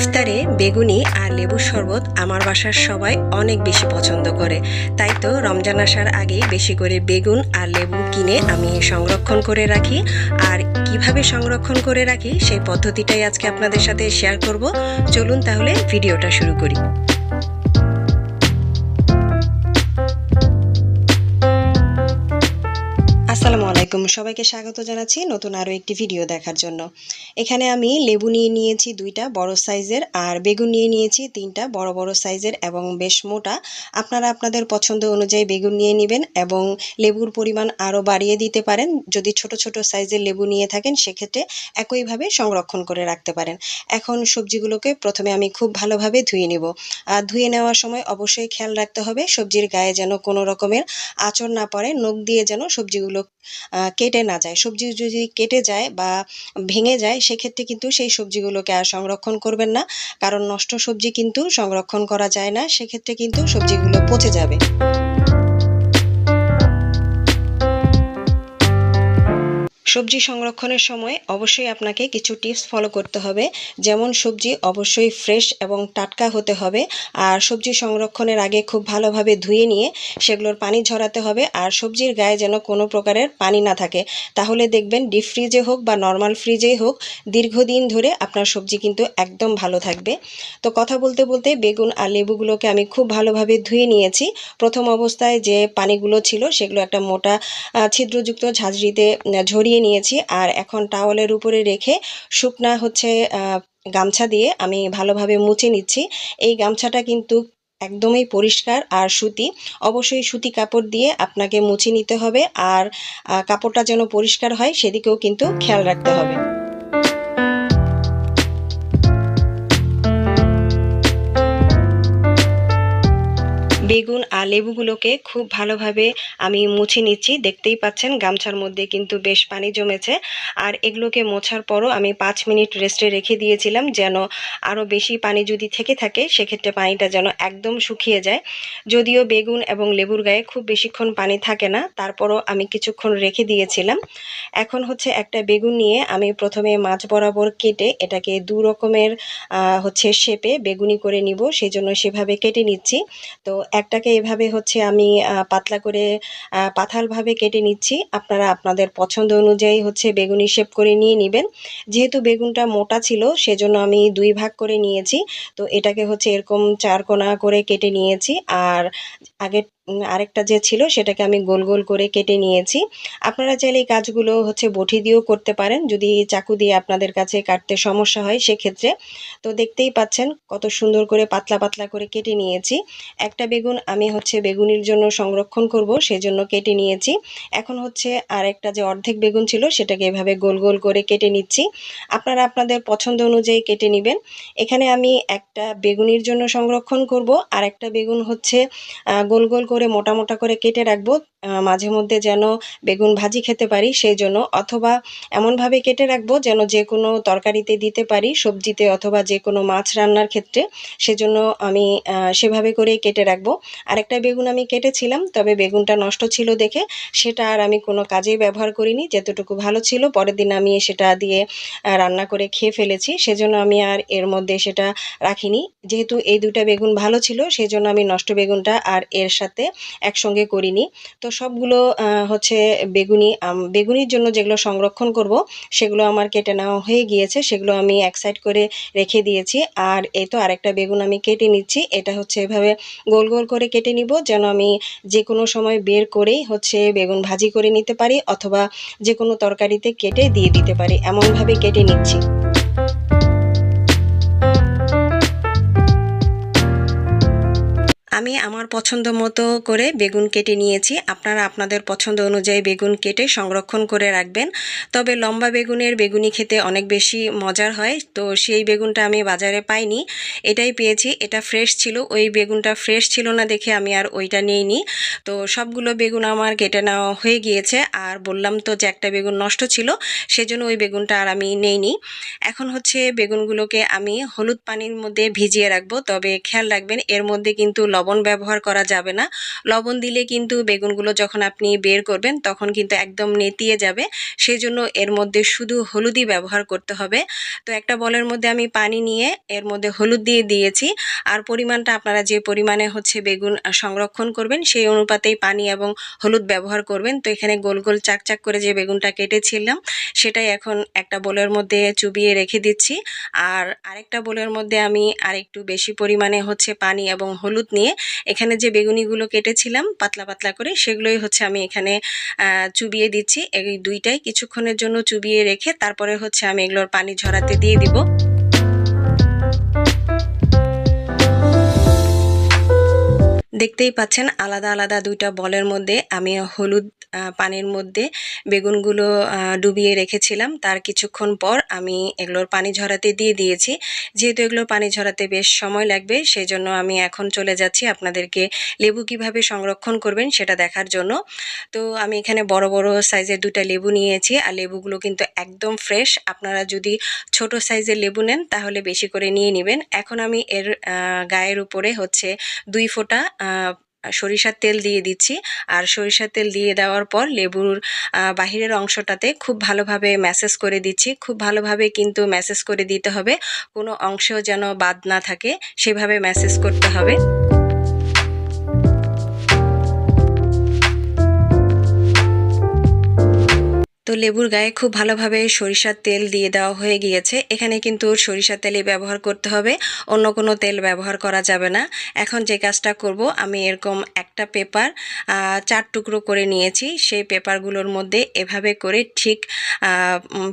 ইফতারে বেগুনি আর লেবুর শরবত আমার বাসার সবাই অনেক বেশি পছন্দ করে। তাই তো রমজান আসার আগেই বেশি করে বেগুন আর লেবু কিনে আমি সংরক্ষণ করে রাখি। আর কীভাবে সংরক্ষণ করে রাখি সেই পদ্ধতিটাই আজকে আপনাদের সাথে শেয়ার করব। চলুন তাহলে ভিডিওটা শুরু করি। আলাইকুম। সবাইকে স্বাগত জানাচ্ছি নতুন আরও একটি ভিডিও দেখার জন্য। এখানে আমি লেবু নিয়ে নিয়েছি দুইটা বড় সাইজের আর বেগুন নিয়ে নিয়েছি তিনটা বড় বড় সাইজের এবং বেশ মোটা। আপনারা আপনাদের পছন্দ অনুযায়ী বেগুন নিয়ে নেবেন এবং লেবুর পরিমাণ আরও বাড়িয়ে দিতে পারেন। যদি ছোট ছোট সাইজের লেবু নিয়ে থাকেন, সেক্ষেত্রে একইভাবে সংরক্ষণ করে রাখতে পারেন। এখন সবজিগুলোকে প্রথমে আমি খুব ভালোভাবে ধুয়ে নেব। আর ধুয়ে নেওয়ার সময় অবশ্যই খেয়াল রাখতে হবে সবজির গায়ে যেন কোনো রকমের আঁচড় না পড়ে, নখ দিয়ে যেন সবজিগুলো কেটে না যায়। সবজি যদি কেটে যায় বা ভেঙে যায়, সেক্ষেত্রে কিন্তু সেই সবজিগুলোকে আর সংরক্ষণ করবেন না। কারণ নষ্ট সবজি কিন্তু সংরক্ষণ করা যায় না, সেক্ষেত্রে কিন্তু সবজিগুলো পচে যাবে। সবজি সংরক্ষণের সময় অবশ্যই আপনাকে কিছু টিপস ফলো করতে হবে। যেমন সবজি অবশ্যই ফ্রেশ এবং টাটকা হতে হবে। আর সবজি সংরক্ষণের আগে খুব ভালোভাবে ধুয়ে নিয়ে সেগুলোর পানি ঝরাতে হবে। আর সবজির গায়ে যেন কোনো প্রকারের পানি না থাকে। তাহলে দেখবেন ডিপ ফ্রিজে হোক বা নর্মাল ফ্রিজেই হোক, দীর্ঘদিন ধরে আপনার সবজি কিন্তু একদম ভালো থাকবে। তো কথা বলতে বলতে বেগুন আর লেবুগুলোকে আমি খুব ভালোভাবে ধুয়ে নিয়েছি। প্রথম অবস্থায় যে পানিগুলো ছিল সেগুলো একটা মোটা ছিদ্রযুক্ত ঝাঁঝরিতে ঝরিয়ে নিয়েছি। আর এখন টাওয়ালের উপরে রেখে শুকনা হচ্ছে গামছা দিয়ে আমি ভালোভাবে মুছে নিচ্ছি। এই গামছাটা কিন্তু একদমই পরিষ্কার আর সুতি। অবশ্যই সুতি কাপড় দিয়ে আপনাকে মুছে নিতে হবে। আর কাপড়টা যেন পরিষ্কার হয়, সেদিকেও কিন্তু খেয়াল রাখতে হবে। বেগুন আর লেবুগুলোকে খুব ভালোভাবে আমি মুছে নিচ্ছি। দেখতেই পাচ্ছেন, গামছার মধ্যে কিন্তু বেশ পানি জমেছে। আর এগুলোকে মোছার পরও আমি পাঁচ মিনিট রেস্টে রেখে দিয়েছিলাম যেন আরও বেশি পানি যদি থেকে থাকে, সেক্ষেত্রে পানিটা যেন একদম শুকিয়ে যায়। যদিও বেগুন এবং লেবুর গায়ে খুব বেশিক্ষণ পানি থাকে না, তারপরও আমি কিছুক্ষণ রেখে দিয়েছিলাম। এখন হচ্ছে একটা বেগুন নিয়ে আমি প্রথমে মাছ বরাবর কেটে এটাকে দু রকমের হচ্ছে শেপে বেগুনি করে নিব সেই জন্য সেভাবে কেটে নিচ্ছি। তো একটাকে এভাবে হচ্ছে আমি পাতলা করে পাথালভাবে কেটে নিচ্ছি। আপনারা আপনাদের পছন্দ অনুযায়ী হচ্ছে বেগুনি শেপ করে নিয়ে নেবেন। যেহেতু বেগুনটা মোটা ছিল সেজন্য আমি দুই ভাগ করে নিয়েছি। তো এটাকে হচ্ছে এরকম চার কোনা করে কেটে নিয়েছি। আর আগে উম, আরেকটা যে ছিল, সেটাকে আমি গোল গোল করে কেটে নিয়েছি। আপনারা চাইলে এই কাজগুলো হচ্ছে বটি দিয়েও করতে পারেন। যদি চাকু দিয়ে আপনাদের কাছে কাটতে সমস্যা হয়, সেক্ষেত্রে তো দেখতেই পাচ্ছেন কত সুন্দর করে পাতলা পাতলা করে কেটে নিয়েছি। একটা বেগুন আমি হচ্ছে বেগুনির জন্য সংরক্ষণ করব, সেজন্য কেটে নিয়েছি। এখন হচ্ছে আর একটা যে অর্ধেক বেগুন ছিল, সেটাকে এভাবে গোল গোল করে কেটে নিচ্ছি। আপনারা আপনাদের পছন্দ অনুযায়ী কেটে নেবেন। এখানে আমি একটা বেগুনির জন্য সংরক্ষণ করব। আর একটা বেগুন হচ্ছে গোল গোল করে মোটা মোটা করে কেটে রাখব মাঝে মধ্যে যেন বেগুন ভাজি খেতে পারি সেই জন্য। অথবা এমনভাবে কেটে রাখব যেন যে কোনো তরকারিতে দিতে পারি, সবজিতে অথবা যে কোনো মাছ রান্নার ক্ষেত্রে। সেজন্য আমি সেভাবে করে কেটে রাখব। আরেকটা বেগুন আমি কেটেছিলাম, তবে বেগুনটা নষ্ট ছিল দেখে সেটা আর আমি কোনো কাজেই ব্যবহার করিনি, যতটুকু ভালো ছিল। পরের দিন আমি সেটা দিয়ে রান্না করে খেয়ে ফেলেছি, সেজন্য আমি আর এর মধ্যে সেটা রাখিনি। যেহেতু এই দুটা বেগুন ভালো ছিল, সেজন্য আমি নষ্ট বেগুনটা আর এর সাথে একসঙ্গে করিনি। তো সবগুলো হচ্ছে বেগুনি বেগুনির জন্য যেগুলো সংরক্ষণ করব, সেগুলো আমার কেটে নেওয়া হয়ে গিয়েছে, সেগুলো আমি এক সাইড করে রেখে দিয়েছি। আর এই তো আরেকটা বেগুন আমি কেটে নিচ্ছি, এটা হচ্ছে এভাবে গোল গোল করে কেটে নিব, যেন আমি যে কোনো সময় বের করেই হচ্ছে বেগুন ভাজি করে নিতে পারি, অথবা যে কোনো তরকারিতে কেটে দিয়ে দিতে পারি, এমনভাবে কেটে নিচ্ছি। আমি আমার পছন্দ মতো করে বেগুন কেটে নিয়েছি। আপনারা আপনাদের পছন্দ অনুযায়ী বেগুন কেটে সংরক্ষণ করে রাখবেন। তবে লম্বা বেগুনের বেগুনি খেতে অনেক বেশি মজার হয়। তো সেই বেগুনটা আমি বাজারে পাইনি। এটাই পেয়েছি। এটা ফ্রেশ ছিল। ওই বেগুনটা ফ্রেশ ছিল না দেখে আমি আর ওইটা নিইনি। তো সবগুলো বেগুন আমার কেটে নেওয়া হয়ে গিয়েছে। আর বললাম তো যে একটা বেগুন নষ্ট ছিল, সেজন্য ওই বেগুনটা আর আমি নেইনি। এখন হচ্ছে বেগুনগুলোকে আমি হলুদ পানির মধ্যে ভিজিয়ে রাখব। তবে খেয়াল রাখবেন, এর মধ্যে কিন্তু লবণ ব্যবহার করা যাবে না। লবণ দিলে কিন্তু বেগুনগুলো যখন আপনি বের করবেন, তখন কিন্তু একদম নেতিয়ে যাবে। সেই জন্য এর মধ্যে শুধু হলুদই ব্যবহার করতে হবে। তো একটা বলের মধ্যে আমি পানি নিয়ে এর মধ্যে হলুদ দিয়ে দিয়েছি। আর পরিমাণটা আপনারা যে পরিমাণে হচ্ছে বেগুন সংরক্ষণ করবেন, সেই অনুপাতেই পানি এবং হলুদ ব্যবহার করবেন। তো এখানে গোল গোল চাক চাক করে যে বেগুনটা কেটেছিলাম, সেটাই এখন একটা বোলের মধ্যে চুবিয়ে রেখে দিচ্ছি। আর আরেকটা বোলের মধ্যে আমি আরেকটু বেশি পরিমাণে হচ্ছে পানি এবং হলুদ নিয়ে এখানে যে বেগুনিগুলো কেটেছিলাম, পাতলা পাতলা করে, সেগুলোই হচ্ছে আমি এখানে চুবিয়ে দিচ্ছি। এই দুইটাই কিছুক্ষণের জন্য চুবিয়ে রেখে তারপরে হচ্ছে আমি এগুলোর পানি ঝরাতে দিয়ে দিব। দেখতেই পাচ্ছেন আলাদা আলাদা দুইটা বলের মধ্যে আমি হলুদ পানির মধ্যে বেগুনগুলো ডুবিয়ে রেখেছিলাম। তার কিছুক্ষণ পর আমি এগুলোর পানি ঝরাতে দিয়ে দিয়েছি। যেহেতু এগুলোর পানি ঝরাতে বেশ সময় লাগবে সেই জন্য আমি এখন চলে যাচ্ছি আপনাদেরকে লেবু কীভাবে সংরক্ষণ করবেন সেটা দেখার জন্য। তো আমি এখানে বড় বড় সাইজের দুটা লেবু নিয়েছি আর লেবুগুলো কিন্তু একদম ফ্রেশ। আপনারা যদি ছোট সাইজের লেবু নেন, তাহলে বেশি করে নিয়ে নেবেন। এখন আমি এর গায়ের উপরে হচ্ছে দুই ফোঁটা সরিষার তেল দিয়ে দিচ্ছি। আর সরিষার তেল দিয়ে দেওয়ার পর লেবুর বাহিরের অংশটাতে খুব ভালোভাবে ম্যাসেজ করে দিচ্ছি। খুব ভালোভাবে কিন্তু ম্যাসেজ করে দিতে হবে। কোনো অংশ যেন বাদ না থাকে, সেভাবে ম্যাসেজ করতে হবে। তো লেবুর গায়ে খুব ভালোভাবে সরিষার তেল দিয়ে দেওয়া হয়ে গিয়েছে। এখানে কিন্তু সরিষার তেলই ব্যবহার করতে হবে, অন্য কোনো তেল ব্যবহার করা যাবে না। এখন যে কাজটা করব, আমি এরকম একটা পেপার চার টুকরো করে নিয়েছি। সেই পেপারগুলোর মধ্যে এভাবে করে ঠিক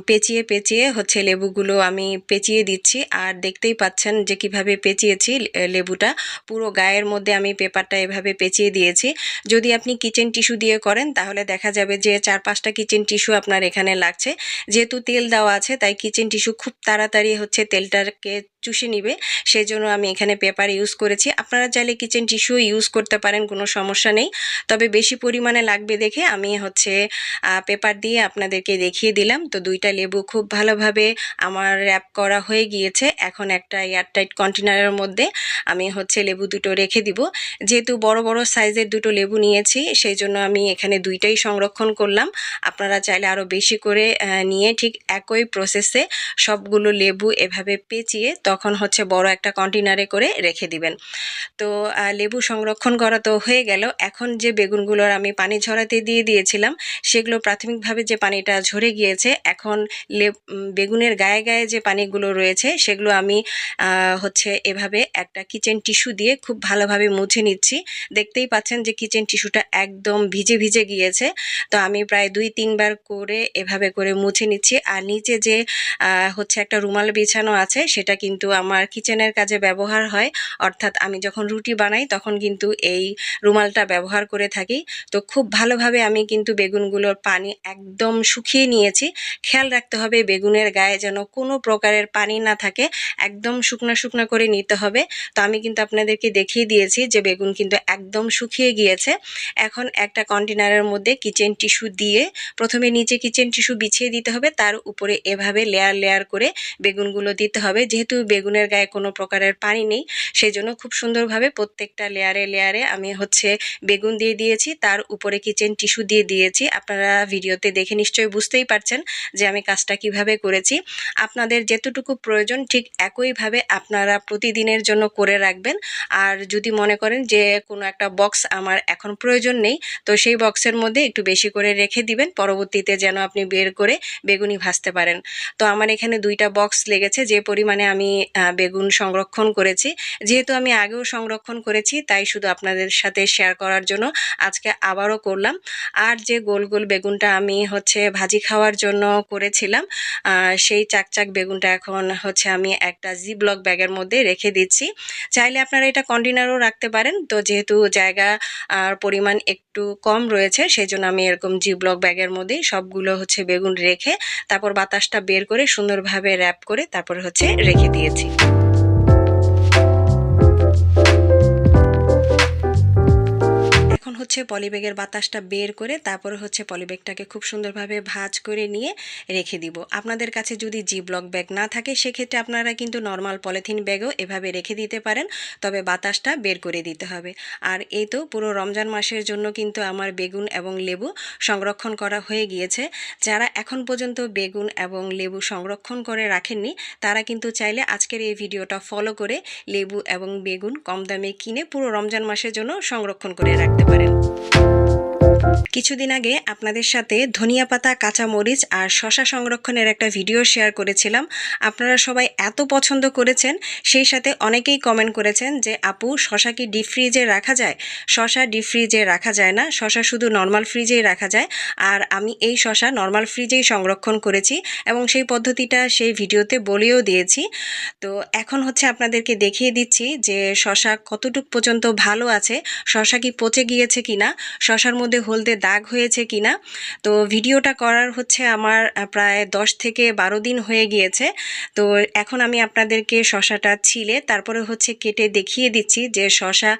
পেঁচিয়ে পেঁচিয়ে হচ্ছে লেবুগুলো আমি পেঁচিয়ে দিচ্ছি। আর দেখতেই পাচ্ছেন যে কীভাবে পেঁচিয়েছি লেবুটা। পুরো গায়ের মধ্যে আমি পেপারটা এভাবে পেঁচিয়ে দিয়েছি। যদি আপনি কিচেন টিস্যু দিয়ে করেন, তাহলে দেখা যাবে যে চার পাঁচটা কিচেন টিস্যু আপনার এখানে লাগছে। যেহেতু তেল দেওয়া আছে তাই কিচেন টিস্যু খুব তাড়াতাড়ি হচ্ছে তেলটাকে চুষে নিবে সেই জন্য আমি এখানে পেপার ইউজ করেছি। আপনারা চাইলে কিচেন টিস্যু ইউজ করতে পারেন, কোনো সমস্যা নেই। তবে বেশি পরিমাণে লাগবে দেখে আমি হচ্ছে পেপার দিয়ে আপনাদেরকে দেখিয়ে দিলাম। তো দুইটা লেবু খুব ভালোভাবে আমার র্যাপ করা হয়ে গিয়েছে। এখন একটা এয়ারটাইট কন্টেনারের মধ্যে আমি হচ্ছে লেবু দুটো রেখে দিব। যেহেতু বড় বড় সাইজের দুটো লেবু নিয়েছি সেই জন্য আমি এখানে দুইটাই সংরক্ষণ করলাম। আপনারা চাইলে আরও বেশি করে নিয়ে ঠিক একই প্রসেসে সবগুলো লেবু এভাবে পেঁচিয়ে তখন হচ্ছে বড় একটা কন্টেনারে করে রেখে দিবেন। তো লেবু সংরক্ষণ করা তো হয়ে গেল। এখন যে বেগুনগুলোর আমি পানি ঝরাতে দিয়ে দিয়েছিলাম, সেগুলো প্রাথমিকভাবে যে পানিটা ঝরে গিয়েছে, এখন বেগুনের গায়ে গায়ে যে পানিগুলো রয়েছে, সেগুলো আমি হচ্ছে এভাবে একটা কিচেন টিস্যু দিয়ে খুব ভালোভাবে মুছে নিচ্ছি। দেখতেই পাচ্ছেন যে কিচেন টিস্যুটা একদম ভিজে ভিজে গিয়েছে। তো আমি প্রায় দুই, তিনবার করে এভাবে করে মুছে নিচ্ছি। আর নিচে যে হচ্ছে একটা রুমাল বিছানো আছে, সেটা কিন্তু আমার কিচেনের কাজে ব্যবহার হয়। অর্থাৎ আমি যখন রুটি বানাই, তখন কিন্তু এই রুমালটা ব্যবহার করে থাকি। তো খুব ভালোভাবে আমি কিন্তু বেগুনগুলোর পানি একদম শুকিয়ে নিয়েছি। খেয়াল রাখতে হবে, বেগুনের গায়ে যেন কোনো প্রকারের পানি না থাকে। একদম শুকনো শুকনো করে নিতে হবে। তো আমি কিন্তু আপনাদেরকে দেখিয়ে দিয়েছি যে বেগুন কিন্তু একদম শুকিয়ে গিয়েছে। এখন একটা কন্টেনারের মধ্যে কিচেন টিস্যু দিয়ে প্রথমে নিচে কিচেন টিস্যু বিছিয়ে দিতে হবে। তার উপরে এভাবে লেয়ার লেয়ার করে বেগুনগুলো দিতে হবে। যেহেতু বেগুনের গায়ে কোনো প্রকারের পানি নেই। সেই জন্য খুব সুন্দরভাবে প্রত্যেকটা লেয়ারে লেয়ারে আমি হচ্ছে বেগুন দিয়ে দিয়েছি। তার উপরে কিচেন টিস্যু দিয়ে দিয়েছি। আপনারা ভিডিওতে দেখে নিশ্চয়ই বুঝতেই পারছেন যে আমি কাজটা কীভাবে করেছি। আপনাদের যেতটুকু প্রয়োজন ঠিক একইভাবে আপনারা প্রতিদিনের জন্য করে রাখবেন। আর যদি মনে করেন যে কোনো একটা বক্স আমার এখন প্রয়োজন নেই, তো সেই বক্সের মধ্যে একটু বেশি করে রেখে দিবেন। পরবর্তীতে যেন আপনি বের করে বেগুনি ভাজতে পারেন। তো আমার এখানে দুইটা বক্স লেগেছে। যে পরিমাণে আমি বেগুন সংরক্ষণ করেছি। যেহেতু আমি আগেও সংরক্ষণ করেছি, তাই শুধু আপনাদের সাথে শেয়ার করার জন্য আজকে আবারও করলাম। আর যে গোল গোল বেগুনটা আমি হচ্ছে ভাজি খাওয়ার জন্য করেছিলাম সেই চাকচাক বেগুনটা এখন হচ্ছে আমি একটা জি ব্লক ব্যাগের মধ্যে রেখে দিচ্ছি। চাইলে আপনারা এটা কন্টেনারও রাখতে পারেন। তো যেহেতু জায়গা আর পরিমাণ একটু কম রয়েছে সেই জন্য আমি এরকম জি ব্লক ব্যাগের মধ্যেই সবগুলো হচ্ছে বেগুন রেখে, তারপর বাতাসটা বের করে সুন্দরভাবে র্যাপ করে তারপর হচ্ছে রেখে দিয়েছি। দিয়েছি হচ্ছে পলিব্যাগের বাতাসটা বের করে তারপরে হচ্ছে পলিব্যাগটাকে খুব সুন্দরভাবে ভাজ করে নিয়ে রেখে দিব। আপনাদের কাছে যদি জি ব্লক ব্যাগ না থাকে, সেক্ষেত্রে আপনারা কিন্তু নর্মাল পলিথিন ব্যাগও এভাবে রেখে দিতে পারেন, তবে বাতাসটা বের করে দিতে হবে। আর এই তো পুরো রমজান মাসের জন্য কিন্তু আমার বেগুন এবং লেবু সংরক্ষণ করা হয়ে গিয়েছে। যারা এখন পর্যন্ত বেগুন এবং লেবু সংরক্ষণ করে রাখেননি, তারা কিন্তু চাইলে আজকের এই ভিডিওটা ফলো করে লেবু এবং বেগুন কম দামে কিনে পুরো রমজান মাসের জন্য সংরক্ষণ করে রাখতে পারেন। you কিছুদিন আগে আপনাদের সাথে ধনিয়া পাতা, কাঁচা মরিচ আর শশা সংরক্ষণের একটা ভিডিও শেয়ার করেছিলাম। আপনারা সবাই এত পছন্দ করেছেন, সেই সাথে অনেকেই কমেন্ট করেছেন যে, আপু, শশা কি ডিপ ফ্রিজে রাখা যায়? শশা ডিপ ফ্রিজে রাখা যায় না, শশা শুধু নর্মাল ফ্রিজেই রাখা যায়। আর আমি এই শশা নর্মাল ফ্রিজেই সংরক্ষণ করেছি এবং সেই পদ্ধতিটা সেই ভিডিওতে বলেও দিয়েছি। তো এখন হচ্ছে আপনাদেরকে দেখিয়ে দিচ্ছি যে, শশা কতটুক পর্যন্ত ভালো আছে, শশা কি পচে গিয়েছে কিনা, শশার মধ্যে হলদে দাগ হয়েছে কিনা। তো ভিডিওটা করার হচ্ছে আমার প্রায় দশ থেকে বারো দিন হয়ে গিয়েছে। তো এখন আমি আপনাদেরকে শশাটা ছিলে, তারপরে হচ্ছে কেটে দেখিয়ে দিচ্ছি যে শশা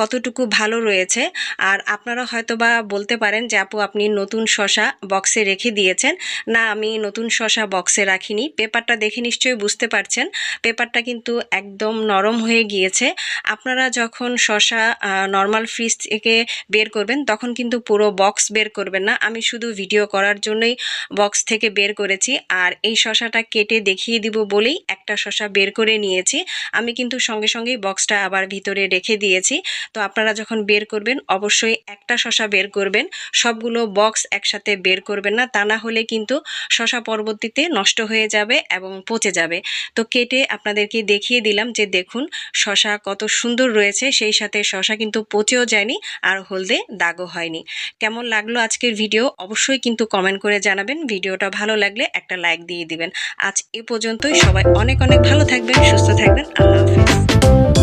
কতটুকু ভালো রয়েছে। আর আপনারা হয়তো বা বলতে পারেন যে, আপু, আপনি নতুন শশা বক্সে রেখে দিয়েছেন। না, আমি নতুন শশা বক্সে রাখিনি। পেপারটা দেখে নিশ্চয়ই বুঝতে পারছেন। পেপারটা কিন্তু একদম নরম হয়ে গিয়েছে। আপনারা যখন শশা নর্মাল ফ্রিজ থেকে বের করবেন, তখন কিন্তু পুরো বক্স বের করবেন না। আমি শুধু ভিডিও করার জন্যই বক্স থেকে বের করেছি। আর এই শশাটা কেটে দেখিয়ে দিব বলেই একটা শশা বের করে নিয়েছি। আমি কিন্তু সঙ্গে সঙ্গেই বক্সটা আবার ভিতরে রেখে দিয়েছি। তো আপনারা যখন বের করবেন, অবশ্যই একটা শশা বের করবেন। সবগুলো বক্স একসাথে বের করবেন না। তা না হলে কিন্তু শশা পরবর্তীতে নষ্ট হয়ে যাবে এবং পচে যাবে। তো কেটে আপনাদেরকে দেখিয়ে দিলাম যে দেখুন, শশা কত সুন্দর রয়েছে। সেই সাথে শশা কিন্তু পচেও যায়নি আর হলদে দাগও হয়নি। কেমন লাগল আজকের ভিডিও অবশ্যই কিন্তু কমেন্ট করে জানাবেন। ভিডিওটা ভালো লাগলে একটা লাইক দিয়ে দিবেন। আজ এ পর্যন্তই। সবাই অনেক অনেক ভালো থাকবেন, সুস্থ থাকবেন। আল্লাহ হাফেজ।